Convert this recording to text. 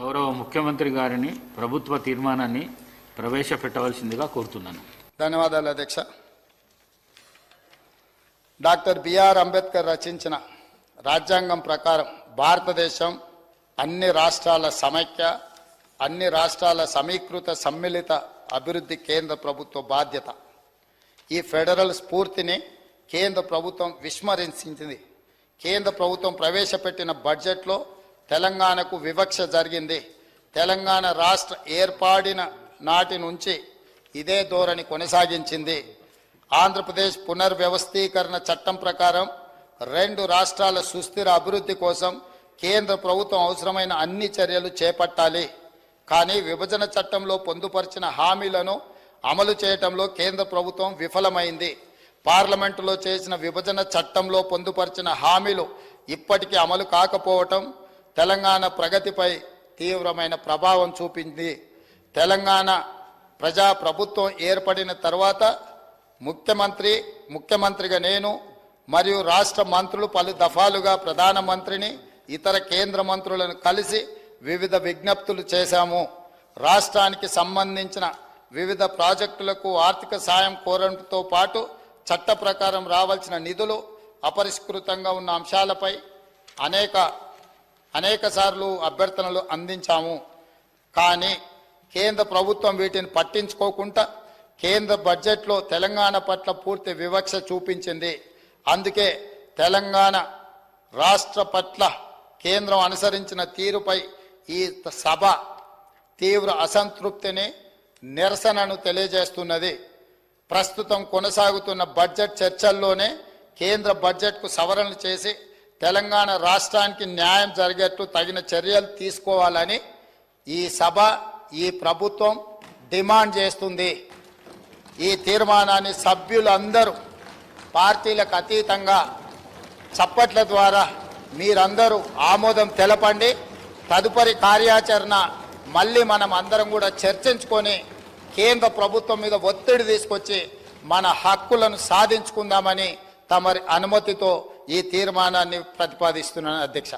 గౌరవ ముఖ్యమంత్రి గారిని ప్రభుత్వ తీర్మానాన్ని ప్రవేశపెట్టవలసిందిగా కోరుతున్నాను. ధన్యవాదాలు అధ్యక్ష. డాక్టర్ బిఆర్ అంబేద్కర్ రచించిన రాజ్యాంగం ప్రకారం భారతదేశం అన్ని రాష్ట్రాల సమైక్య అన్ని రాష్ట్రాల సమీకృత సమ్మిళిత అభివృద్ధి కేంద్ర ప్రభుత్వ బాధ్యత. ఈ ఫెడరల్ స్ఫూర్తిని కేంద్ర ప్రభుత్వం విస్మరించింది. కేంద్ర ప్రభుత్వం ప్రవేశపెట్టిన బడ్జెట్లో తెలంగాణకు వివక్ష జరిగింది. తెలంగాణ రాష్ట్ర ఏర్పాడిన నాటి నుంచి ఇదే ధోరణి కొనసాగించింది. ఆంధ్రప్రదేశ్ పునర్వ్యవస్థీకరణ చట్టం ప్రకారం రెండు రాష్ట్రాల సుస్థిర అభివృద్ధి కోసం కేంద్ర ప్రభుత్వం అవసరమైన అన్ని చర్యలు చేపట్టాలి. కానీ విభజన చట్టంలో పొందుపరిచిన హామీలను అమలు చేయటంలో కేంద్ర ప్రభుత్వం విఫలమైంది. పార్లమెంటులో చేసిన విభజన చట్టంలో పొందుపరిచిన హామీలు ఇప్పటికీ అమలు కాకపోవటం తెలంగాణ ప్రగతిపై తీవ్రమైన ప్రభావం చూపింది. తెలంగాణ ప్రజా ప్రభుత్వం ఏర్పడిన తర్వాత ముఖ్యమంత్రి ముఖ్యమంత్రిగా నేను మరియు రాష్ట్ర మంత్రులు పలు దఫాలుగా ప్రధానమంత్రిని ఇతర కేంద్ర మంత్రులను కలిసి వివిధ విజ్ఞప్తులు చేశాము. రాష్ట్రానికి సంబంధించిన వివిధ ప్రాజెక్టులకు ఆర్థిక సాయం కోరడంతో పాటు చట్ట ప్రకారం రావాల్సిన నిధులు అపరిష్కృతంగా ఉన్న అంశాలపై అనేక అనేక సార్లు అభ్యర్థనలు అందించాము. కానీ కేంద్ర ప్రభుత్వం వీటిని పట్టించుకోకుండా కేంద్ర బడ్జెట్లో తెలంగాణ పట్ల పూర్తి వివక్ష చూపించింది. అందుకే తెలంగాణ రాష్ట్ర పట్ల కేంద్రం అనుసరించిన తీరుపై ఈ సభ తీవ్ర అసంతృప్తిని నిరసనను తెలియజేస్తున్నది. ప్రస్తుతం కొనసాగుతున్న బడ్జెట్ చర్చల్లోనే కేంద్ర బడ్జెట్కు సవరణలు చేసి తెలంగాణ రాష్ట్రానికి న్యాయం జరిగేట్టు తగిన చర్యలు తీసుకోవాలని ఈ సభ ఈ ప్రభుత్వం డిమాండ్ చేస్తుంది. ఈ తీర్మానాన్ని సభ్యులందరూ పార్టీలకు అతీతంగా చప్పట్ల ద్వారా మీరందరూ ఆమోదం తెలపండి. తదుపరి కార్యాచరణ మళ్ళీ మనం అందరం కూడా చర్చించుకొని కేంద్ర ప్రభుత్వం మీద ఒత్తిడి తీసుకొచ్చి మన హక్కులను సాధించుకుందామని తమరి అనుమతితో ఈ తీర్మానాన్ని ప్రతిపాదిస్తున్నాను అధ్యక్ష.